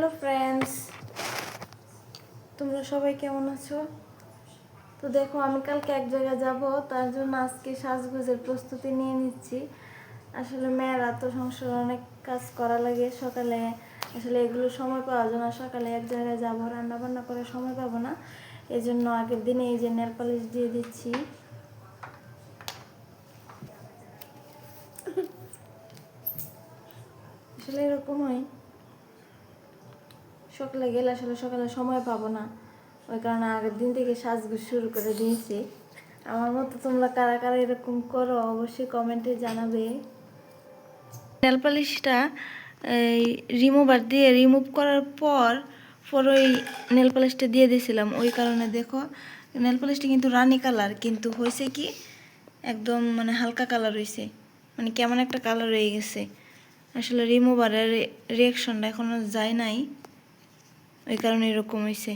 Hello friends তোমরা সবাই কেমন আছো? তো দেখো, আমি কালকে এক জায়গায় যাব, তার জন্য আজকে সাজগোজের প্রস্তুতি নিয়ে নিচ্ছি। আসলে মেয়েরা তো সংসারে অনেক কাজ করা লাগে। সকালে আসলে এগুলো সময় পাওয়া যায় না। সকালে এক জায়গায় যাব রান্না বান্না করে সময় পাবো না। এই জন্য আগের দিনে এই যে নেল পালিশ দিয়ে দিচ্ছি। আসলে এরকম হয় সকালে গেলে আসলে সকালে সময় পাবো না। ওই কারণে আগের দিন থেকে সাজগোজ শুরু করে দিয়েছি। আমার মতো তোমরা কারা কারা এরকম করো অবশ্যই কমেন্টে জানাবে। নেল পালিশটা এই রিমুভার দিয়ে রিমুভ করার পর পর ওই নেল পালিশটা দিয়ে দিয়েছিলাম। ওই কারণে দেখো, নেল পালিশটা কিন্তু রানি কালার, কিন্তু হয়েছে কি, একদম মানে হালকা কালার হয়েছে। মানে কেমন একটা কালার হয়ে গেছে। আসলে রিমুভারের রিয়াকশনটা এখনও যায় নাই। ওই কারণে এরকম হয়েছে